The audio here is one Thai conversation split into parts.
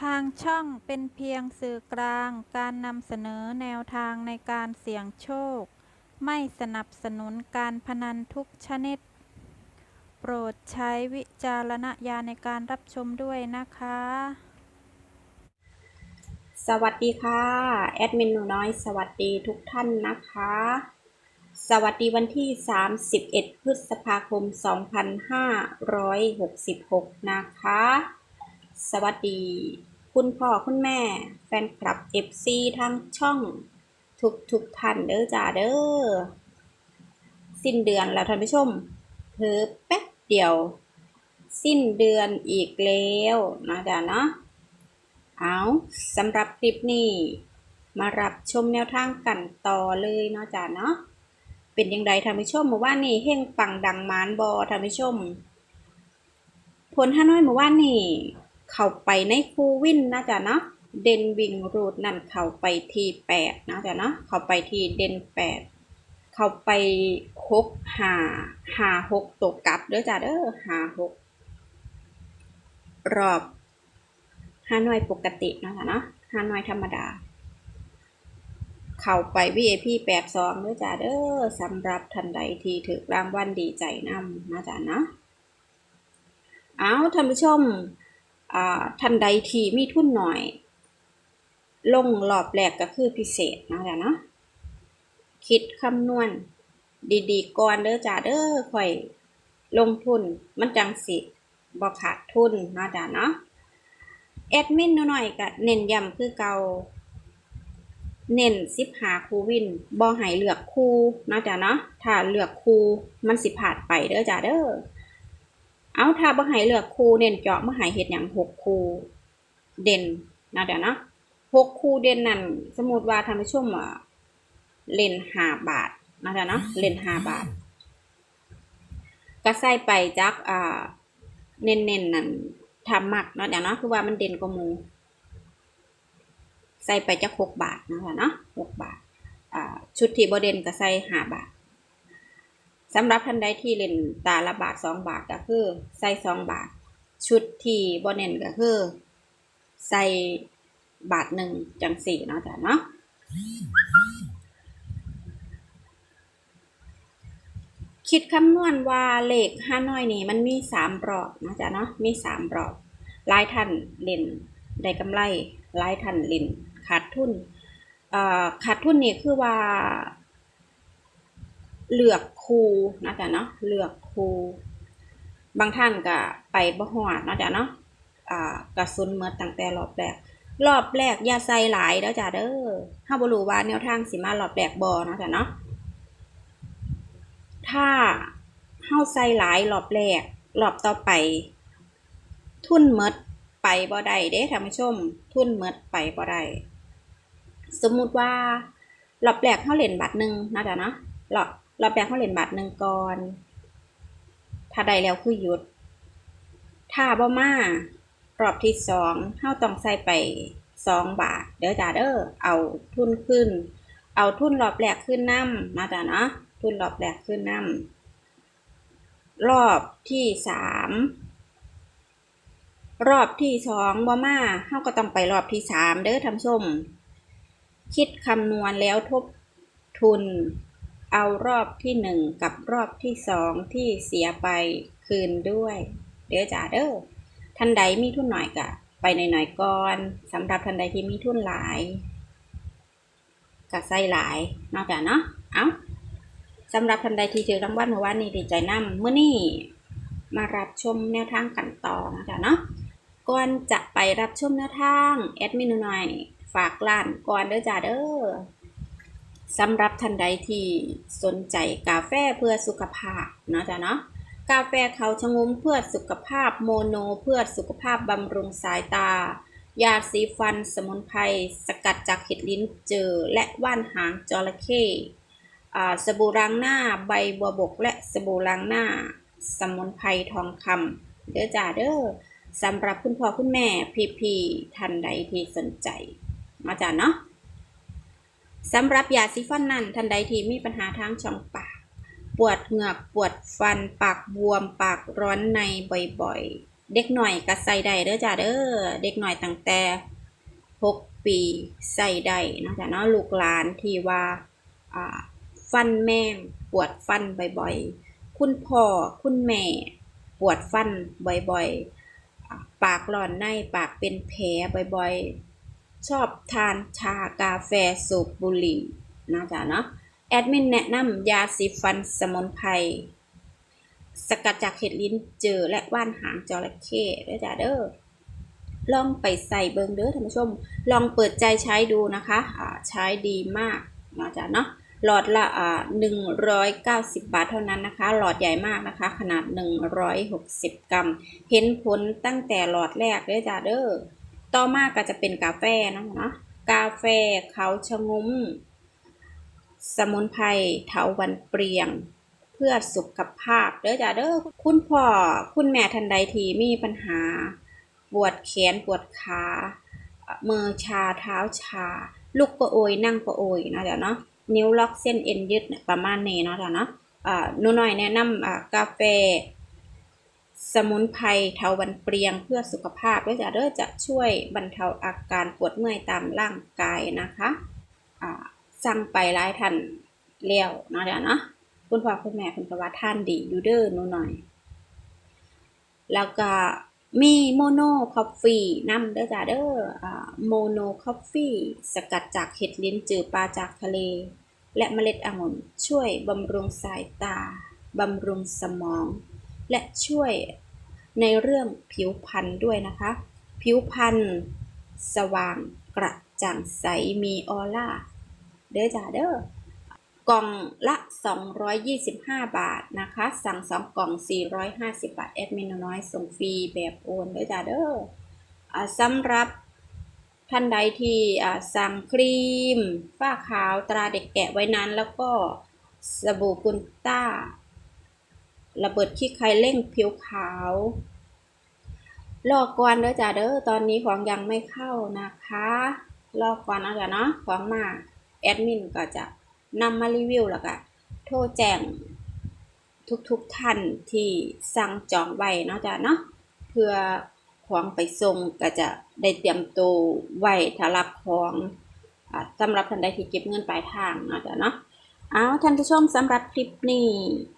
ทางช่องเป็นเพียงสื่อกลางการนำเสนอแนวทางในการเสี่ยงโชค ไม่สนับสนุนการพนันทุกชนิด โปรดใช้วิจารณญาณในการรับชมด้วยนะคะ สวัสดีค่ะ แอดมินหนูน้อยสวัสดีทุกท่านนะคะ สวัสดีวันที่ 31 พฤษภาคม 2566 นะคะ สวัสดี คุณพ่อคุณแม่ แฟนคลับ FC ทางช่อง ทุกทุกท่านเด้อจ้าเด้อสิ้นเดือนแล้วท่านผู้ชมเพิ่แป๊บเดียว สิ้นเดือนอีกแล้วนะจ๊ะเนาะเอาสำหรับคลิปนี้ มารับชมแนวทางกันต่อเลยเนาะจ้ะเนาะเป็นยังไงท่านผู้ชมเมื่อวานนี้เฮงปังดังมานบอท่านผู้ชมผลฮานอยเมื่อวานนี้ เข้าไปในคูวินนะจ๊ะเนาะเดนวิงรูดนั่นเข้าไปที่แปดนะจ๊ะเนาะเข้าไปที่เดนแปดเข้าไปหกหาหาหกตกกลับเด้อจ้ะเด้อหาหกรอบฮานอยปกตินะคะเนาะฮานอยธรรมดา เข้าไป VIP แปดสองเด้วยจ้าเด้อสำหรับทันใดที่ถือรางวัลดีใจนำนะจ๊ะนาะเอาท่านผู้ชม อ่าทันใดที่มีทุนหน่อย ลงรอบแรกก็คือพิเศษนะจ๊ะเนาะคิดคำนวณ ดีๆก่อนเด้อจ้าเด้อค่อยลงทุนมันจังสิบ่ขาดทุนนะจ๊ะเนาะแอดมินหน่อยก็เน้นย้ำคือเก่าเน้นสิบหาคูวินบ่ให้เลือกคูนะจ้ะเนาะถ้าเลือกคูมันสิผาดไปเด้อจ้ะเด้อ เอาถ้าบ่ให้เลือกคูเน้นเจาะบ่ให้เฮ็ดหยังหกคูเด่นเนาะจ้ะเนะหกคูเด่นนั่นสมมติว่าท่านผู้ชมอะเล่นหาบาทเนาะจ้ะเนะเล่นหาบาทก็ใส่ไปจักอ่าเน้นๆนั่นทำหมักเนาะเดี๋ยวนะคือว่ามันเด่นกว่ามูใส่ไปจะหกบาทนะคะเนาะหกบาท อ่า ชุดที่บเด่นก็ใส่หาบาท สำหรับท่านใดที่เล่นตาละบาทสองบาทก็คือใส่สองบาท ชุดที่บเน้นก็คือใส่บาทหนึ่งจังสี่เนาะจ้ะเนาะคิดคำนวณว่าเลขห้าน้อยนี่มันมีสามรอบนะจ๊ะเนาะมีสามรอบหลายท่านเล่นได้กำไรหลายท่านเล่นขาดทุนเอ่อขาดทุนนี่คือว่า เลือก ครูนะจ๊ะเนาะเลือกครูบางท่านก็ไปบ่ฮอดนะจ๊ะเนาะอ่ากระสุนเมื่อตั้งแต่รอบแรกรอบแรกอย่าใส่หลายเด้อจ้ะเด้อถ้าบรูว่าแนวทางสิมารอบแรกบ่นะจ๊ะเนาะถ้าเฮาใส่หลายรอบแรกรอบต่อไป ทุ่นเมดไปบ่ได้เด้ท่านผู้ชม ทุ่นเมดไปบ่ได้สมมุติว่ารอบแรกเฮาเล่นบาทหนึ่งนะจ๊ะเนาะรอบ รอบแรกเฮาเล่นบาทหนึ่งก่อน ถ้าได้แล้วคือหยุด ถ้าบ่มารอบที่สองเฮาต้องใส่ไปสองบาท เด้อจ้าเด้อเอาทุนขึ้น เอาทุนรอบแรกขึ้นน้ำนะจ๊ะเนาะทุนรอบแรกขึ้นน้ำรอบที่สามรอบที่สองบ่มาเฮาก็ต้องไปรอบที่สามเด้อท่านผู้ชม คิดคำนวณแล้วทบทุน เอารอบที่หนึ่งกับรอบที่สองที่เสียไปคืนด้วย เด้อจ้าเด้อท่านใดมีทุนหน่อยก็ไปหน่อยๆก่อนสำหรับท่านใดที่มีทุนหลายก็ใส่หลายนอกจากเนาะเอ้าสำหรับท่านใดที่ถือรางวัลเมื่อวานนี้ดีใจนำเมื่อนี้มารับชมแนวทางกันต่อนะจ๊ะเนาะก่อนจะไปรับชมแนวทางแอดมินหน่อย ฝากร้านก่อนเด้อจ้าเด้อ สำหรับท่านใดที่สนใจกาแฟเพื่อสุขภาพเนาะจ้ะเนาะกาแฟเขาชะงมเพื่อสุขภาพโมโน เพื่อสุขภาพบำรุงสายตา ยาสีฟัน สมุนไพรสกัดจากเห็ดลิ้นเจอ และว่านหางจระเข้อ่าสบู่ล้างหน้าใบบัวบก และสบู่ล้างหน้า สมุนไพรทองคำเด้อจ้าเด้อสำหรับคุณพ่อคุณแม่พี่ๆท่านใดที่สนใจมาจ้าเนาะ สำหรับยาสีฟันนั่นท่านใดที่มีปัญหาทางช่องปาก ปวดเหงือกปวดฟัน ปากบวม ปากร้อนในบ่อยๆ เด็กหน่อยก็ใส่ได้เด้อจ้าเด้อเด็กหน่อยตั้งแต่หกปีใส่ได้เนาะจ้ะเนาะลูกหลานที่ว่าฟันแม่งปวดฟันบ่อยๆ คุณพ่อคุณแม่ ปวดฟันบ่อยๆ ปากร้อนในปากเป็นแผลบ่อยๆ ชอบทานชากาแฟสูบบุหรี่นะจ๊ะเนาะแอดมินแนะนำยาสีฟันสมุนไพรสกัดจากเห็ดลิ้นเจอและว่านหางจระเข้เด้อจ้าเด้อลองไปใส่เบิงเด้อท่านผู้ชม ลองเปิดใจใช้ดูนะคะอ่าใช้ดีมากนะจ๊ะเนาะหลอดละอ่า190บาทเท่านั้นนะคะ หลอดใหญ่มากนะคะ ขนาด160กรัม เห็นผลตั้งแต่หลอดแรกเด้อจ้าเด้อ ต่อมาก็จะเป็นกาแฟเนาะเนาะกาแฟเขาชะงุ้ม สมุนไพรเถาวันเปรียง เพื่อสุขภาพเด้อจ้าเด้อคุณพ่อคุณแม่ท่านใดทีมีปัญหา ปวดแขนปวดขามือชาเท้าชาลุกก็โอยนั่งก็โอยเนาะจ้ะเนาะนิ้วล็อกเส้นเอ็นยึดประมาณนี้เนาะจ้ะเนาะอ่าหนูหน่อยแนะนำกาแฟ สมุนไพรเทาวันเปรียงเพื่อสุขภาพด้วยจ้ะเด้อจะช่วยบรรเทาอาการปวดเมื่อยตามร่างกายนะคะอ่าสั่งไปหลายท่านเลี้ยวเนาะจ้ะเนะคุณพ่อคุณแม่คุณกว่าท่านดีอยู่เด้อหนูหน่อย แล้วก็มีโมโนคอฟฟี่น้ำเด้อจ้าเด้อโมโนคอฟฟี่สกัดจากเห็ดลิ้นจือปลาจากทะเล และเมล็ดองุ่นช่วยบำรุงสายตา บำรุงสมอง และช่วยในเรื่องผิวพรรณด้วยนะคะ ผิวพรรณสว่างกระจ่างใสมีออร่า เด้อจ้าเด้อกล่องละ 225 บาทนะคะ สั่ง 2 กล่อง 450 บาท แอดมินน้อยส่งฟรีแบบโอนเด้วยจ้าเด้ออ่าสำหรับท่านใดที่สั่งครีมฝ้าขาวตราเด็กแกะไว้นั้นแล้วก็สบู่กุนต้า ระเบิดขี้ใครเร่งผิวขาวรอก่อนเด้อจ้าเด้อตอนนี้ของยังไม่เข้านะคะรอก่อนนะจ๊ะเนาะของมาแอดมินก็จะนำมารีวิวแล้วก็โทรแจ้งทุกๆท่านที่สั่งจองไว้เนาะจ้ะเนาะเพื่อของไปส่งก็จะได้เตรียมตัวไว้ถ้ารับของอ่าสำหรับท่านใดที่เก็บเงินปลายทางเนาะจ้ะเนาะ เอาท่านผู้ชมสำหรับคลิปนี้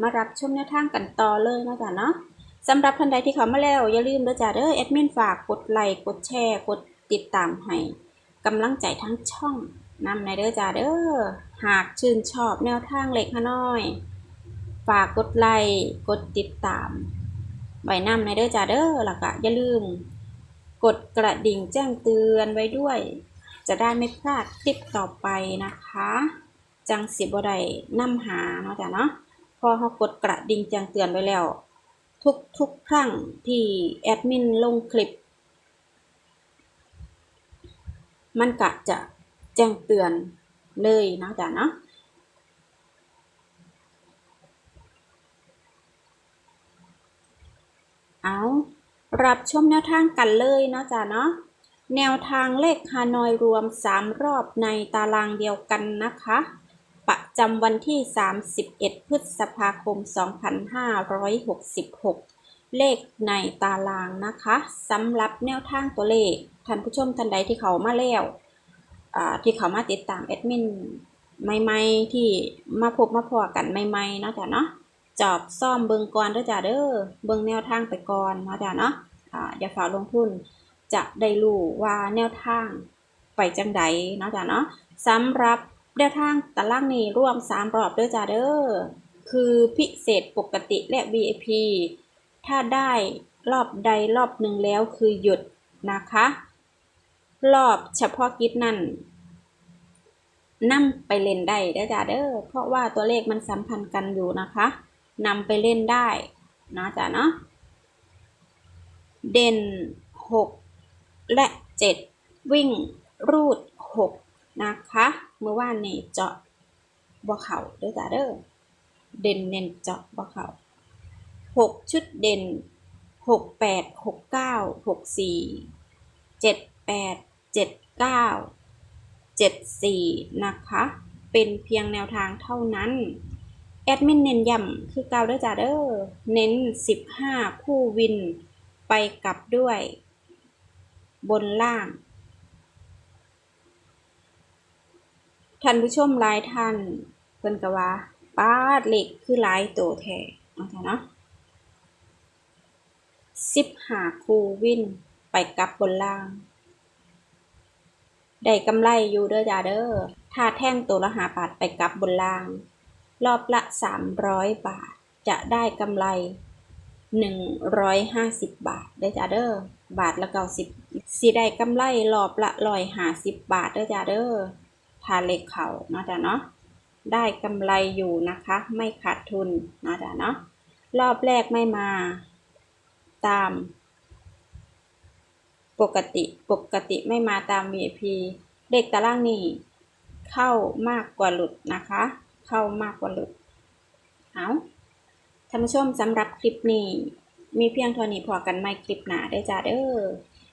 มารับชมแนวทางกันต่อเลยนะจ้ะเนาะสำหรับท่านใดที่เขามาแล้วอย่าลืมด้อจ้ะเด้อแอดมินฝากกดไลค์กดแชร์กดติดตามให้กำลังใจทั้งช่องนำในเด้อจ้าเด้อหากชื่นชอบแนวทางเล็กน้อย ฝากกดไลค์กดติดตามไว้นำในเด้อจ้าเด้อแล้วก็อย่าลืม กดกระดิ่งแจ้งเตือนไว้ด้วย จะได้ไม่พลาดคลิปต่อไปนะคะ จังสิบ่ได้นำหาเนาะจ้ะเนาะพอเขากดกระดิ่งแจ้งเตือนไว้แล้ว ทุกทุกครั้งที่แอดมินลงคลิป มันกะจะแจ้งเตือนเลยนะจ๊ะเนาะเอารับชมแนวทางกันเลยเนาะจ๊ะเนาะแนวทางเลขฮานอยรวม 3 รอบในตารางเดียวกันนะคะ ประจำวันที่ 31 พฤษภาคม 2566 เลขในตารางนะคะสำหรับแนวทางตัวเลข ท่านผู้ชมท่านใดที่เขามาแล้วที่เขามาติดตามแอดมินใหม่ๆ ที่มาพบมาพอกันใหม่ๆเนาะจ้ะเนาะจอบซ่อมเบิงก่อนเด้อจ้ะเด้อเบิงแนวทางไปก่อนเนาะจ้ะเนาะอ่าอย่าฝ่าลงทุนจะได้รู้ว่าแนวทางไปจังใดเนาะจ้ะเนาะสำหรับ แนวทางตารางนี้ร่วมสามรอบเด้อจ้ะเด้อ คือพิเศษปกติและ VIP ถ้าได้รอบใดรอบหนึ่งแล้วคือหยุดนะคะ รอบเฉพาะกิจนั่นนำไปเล่นได้เด้อจ้าเด้อ เพราะว่าตัวเลขมันสัมพันธ์กันอยู่นะคะนำไปเล่นได้นะจ๊ะเนาะ เด่นหกและเจ็ดวิ่งรูดหกนะคะ เมื่อวานนี่เจาะบ่เข่าเด้อจ้าเด้อเด่นเน้นเจาะบ่เข่าหกชุดเด่นหกแปดหกเก้าหกสี่เจ็ดแปดเจ็ดเก้าเจ็ดสี่นะคะ เป็นเพียงแนวทางเท่านั้น แอดมินเน้นย้ำคือเก่าเด้อจ้าเด้อเน้นสิบห้าคู่วินไปกลับด้วย บนล่าง ท่านผู้ชมหลายท่านเพิ่นก็ว่าป้าดเหล็กคือหลายโตแท้เอาจ้ะเนาะสิบหาคูวินไปกลับบนล่าง ได้กำไรอยู่เด้อจ้าเด้อถ้าแท่งตัวละหาบาทไปกลับบนล่าง รอบละสามร้อยบาท จะได้กำไรหนึ่งร้อยห้าสิบบาทเด้อจ้าเด้อบาทละเก้าสิบสิได้กำไรรอบละร้อยห้าสิบบาทเด้อจ้าเด้อ ทาเล็กเขาเนาะจ้ะเนาะได้กำไรอยู่นะคะ ไม่ขาดทุนเนาะจ้ะเนาะรอบแรกไม่มาตาม ปกติปกติไม่มาตาม VIP เด็กตารางนี่เข้ามากกว่าหลุดนะคะ เข้ามากกว่าหลุดเอาท่านผู้ชมสำหรับคลิปนี้ มีเพียงเท่านี้พอกันไม่คลิปหนาได้จ้าเด้อ